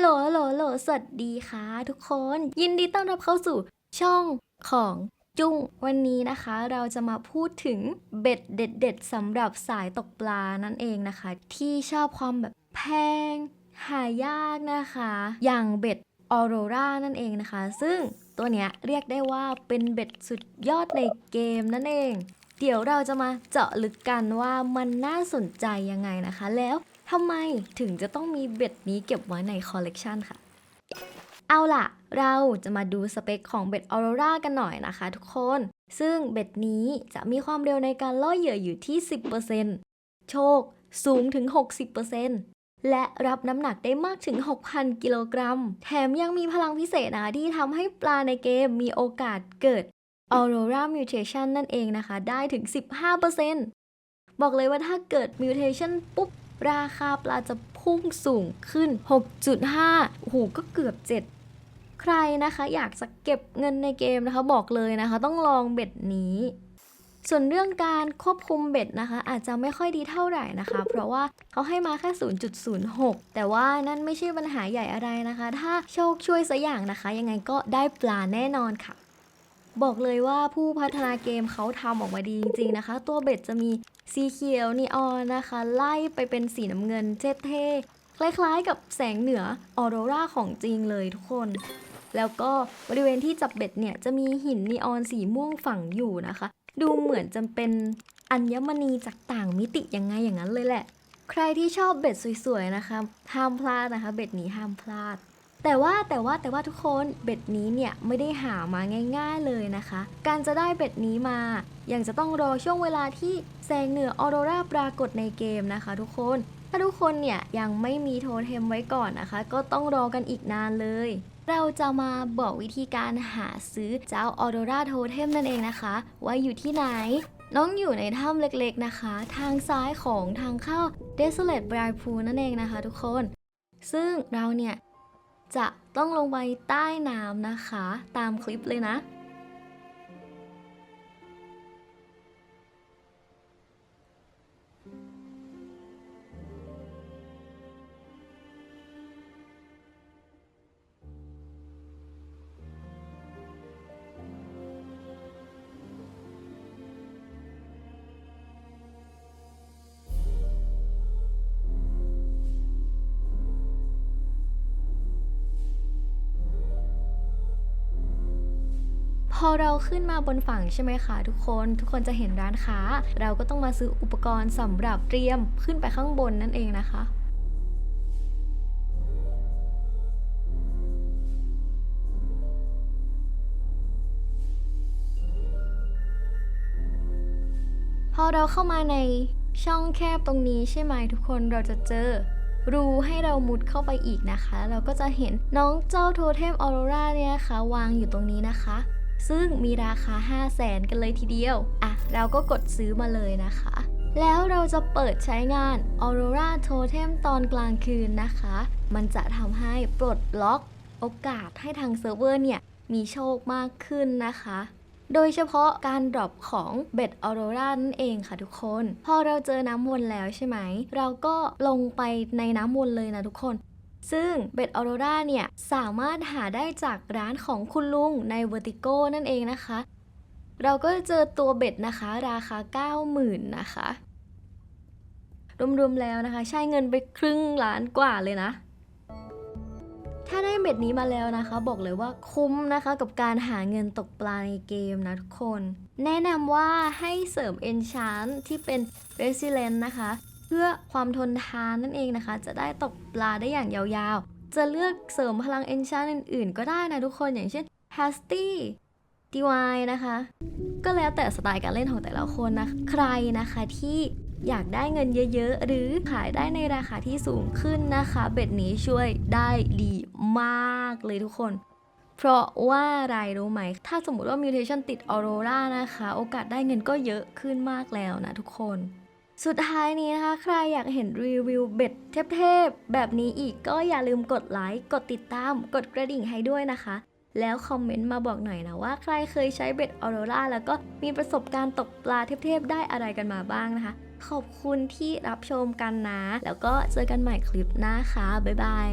ลโหลฮัลโหลฮัลโหลสวัสดีค่ะ ทุกคน ยินดีต้อนรับเข้าสู่ช่องของจุ้งวันนี้นะคะ เราจะมาพูดถึงเบ็ดเด็ด ๆสำหรับสายตกปลานั่นเองนะคะ ที่ชอบความแบบแพง หายากนะคะ อย่างเบ็ดออโรรานั่นเองนะคะ ซึ่งตัวเนี้ยเรียกได้ว่าเป็นเบ็ดสุดยอดในเกมนั่นเอง เดี๋ยวเราจะมาเจาะลึกกันว่ามันน่าสนใจยังไงนะคะ แล้ว ทำไมถึงจะต้องมีเบ็ดนี้เก็บไว้ในคอลเลกชันค่ะ เอาล่ะ เราจะมาดูสเปคของเบ็ดออโรรากันหน่อยนะคะทุกคน ซึ่งเบ็ดนี้จะมีความเร็วในการล่อเหยื่ออยู่ที่ 10%โชคสูงถึง 60%และรับน้ำหนักได้มากถึง 6,000 กิโลกรัม แถมยังมีพลังพิเศษนะที่ทำให้ปลาในเกมมีโอกาสเกิด Aurora Mutation นั่นเองนะคะ ได้ถึง 15%บอกเลยว่าถ้าเกิด Mutation ปุ๊บ ราคาปลาจะพุ่งสูงขึ้น 6.5โอ้โหก็เกือบ 7 ใครนะคะอยากจะเก็บเงินในเกมนะคะบอกเลยนะคะ ต้องลองเบ็ดนี้ส่วนเรื่องการควบคุมเบ็ดนะคะ อาจจะไม่ค่อยดีเท่าไหร่นะคะ เพราะว่าเขาให้มาแค่ 0.06 แต่ว่านั่นไม่ใช่ปัญหาใหญ่อะไรนะคะ ถ้าโชคช่วยสักอย่างนะคะ ยังไงก็ได้ปลาแน่นอนค่ะ บอกเลยว่าผู้พัฒนาเกมเขาทำออกมาดีจริงๆนะคะ ตัวเบ็ดจะมีสีเขียวนีออนนะคะ ไล่ไปเป็นสีน้ำเงินเท่ๆคล้ายๆกับแสงเหนือออโรราของจริงเลยทุกคน แล้วก็บริเวณที่จับเบ็ดเนี่ยจะมีหินนีออนสีม่วงฝังอยู่นะคะ ดูเหมือนจะเป็นอัญมณีจากต่างมิติยังไงอย่างนั้นเลยแหละ ใครที่ชอบเบ็ดสวยๆนะคะห้ามพลาดนะคะ เบ็ดนี้ห้ามพลาด แต่ว่าแต่ว่าแต่ว่าทุกคนเบ็ดนี้เนี่ยไม่ได้หามาง่าย ๆเลยนะคะ การจะได้เบ็ดนี้มายังจะต้องรอช่วงเวลาที่แสงเหนือออโรราปรากฏในเกมนะคะทุกคน ถ้าทุกคนเนี่ยยังไม่มีโทเทมไว้ก่อนนะคะ ก็ต้องรอกันอีกนานเลย เราจะมาบอกวิธีการหาซื้อเจ้าออโรราโทเทมนั่นเองนะคะ ว่าอยู่ที่ไหนน้องอยู่ในถ้ำเล็กๆนะคะ ทางซ้ายของทางเข้า Desolate Briar Pool นั่นเองนะคะทุกคน ซึ่งเราเนี่ย จะต้องลงไปใต้น้ำนะคะ ตามคลิปเลยนะ อเราขึ้นมาบนฝั่งใช่ไหมคะทุกคนทุกคนจะเห็นร้านค้า เราก็ต้องมาซื้ออุปกรณ์สำหรับเตรียมขึ้นไปข้างบนนั่นเองนะคะพอเราเข้ามาในช่องแคบตรงนี้ใช่ไหมทุกคนเราจะเจอรูให้เรามุดเข้าไปอีกนะคะ เราก็จะเห็นน้องเจ้าโทเทมออโรราเนี่ยนะคะ วางอยู่ตรงนี้นะคะ ซึ่งมีราคา 5 0 0แสนกันเลยทีเดียว อะ เราก็กดซื้อมาเลยนะคะ แล้วเราจะเปิดใช้งาน Aurora Totem ตอนกลางคืนนะคะ มันจะทำให้ปลดล็อกโอกาสให้ทางเซิร์ฟเวอร์เนี่ย มีโชคมากขึ้นนะคะโดยเฉพาะการดรอปของเบ็ดออโรรานั่นเองค่ะทุกคน พอเราเจอน้ำวนแล้วใช่ไหม เราก็ลงไปในน้ำวนเลยนะทุกคน ซึ่งเบ็ดออโรราเนี่ย สามารถหาได้จากร้านของคุณลุงใน Vertigo นั่นเองนะคะ เราก็เจอตัวเบ็ดนะคะ ราคา 90,000 นะคะ รวมๆแล้วนะคะ ใช้เงินไปครึ่งล้านกว่าเลยนะ ถ้าได้เบ็ดนี้มาแล้วนะคะ บอกเลยว่าคุ้มนะคะกับการหาเงินตกปลาในเกมนะทุกคน แนะนำว่าให้เสริม Enchant ที่เป็น Resilient นะคะ พื่อความทนทานนั่นเองนะคะ จะได้ตกปลาได้อย่างยาวๆ จะเลือกเสริมพลัง Enchant อื่นๆ ก็ได้นะทุกคนอย่างเช่น Hasty Divine นะคะ ก็แล้วแต่สไตล์การเล่นของแต่ละคนนะ ใครนะคะที่อยากได้เงินเยอะๆ หรือขายได้ในราคาที่สูงขึ้นนะคะ เบ็ดนี้ช่วยได้ดีมากเลยทุกคน เพราะว่าอะไรรู้ไหม ถ้าสมมติว่า mutation ติดออโรรานะคะ โอกาสได้เงินก็เยอะขึ้นมากแล้วนะทุกคน สุดท้ายนี้นะคะ ใครอยากเห็นรีวิวเบ็ดเทพๆแบบนี้อีกก็อย่าลืมกดไลค์กดติดตาม กดกระดิ่งให้ด้วยนะคะ แล้วคอมเมนต์มาบอกหน่อยนะว่าใครเคยใช้เบ็ดออโรราแล้วก็มีประสบการณ์ตกปลาเทพๆได้อะไรกันมาบ้างนะคะ ขอบคุณที่รับชมกันนะ แล้วก็เจอกันใหม่คลิปหน้าค่ะบ๊ายบาย